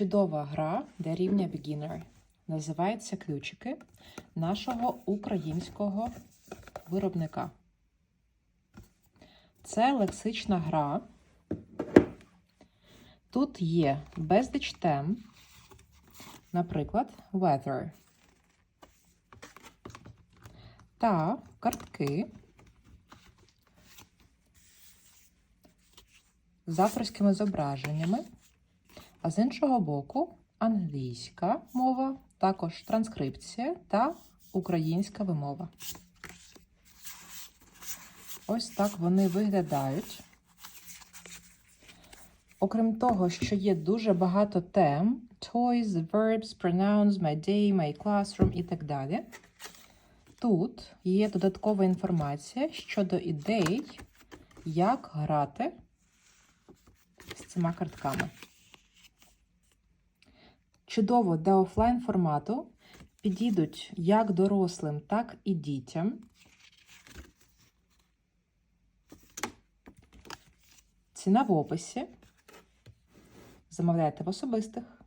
Чудова гра для рівня beginner. Називається ключики нашого українського виробника. Це лексична гра. Тут є безліч тем, наприклад, weather. Та картки з авторськими зображеннями, а з іншого боку англійська мова, також транскрипція та українська вимова. Ось так вони виглядають. Окрім того, що є дуже багато тем: toys, verbs, pronouns, my day, my classroom і так далі. Тут є додаткова інформація щодо ідей, як грати з цими картками. Чудово для офлайн формату підійдуть як дорослим, так і дітям. Ціна в описі. Замовляйте в особистих.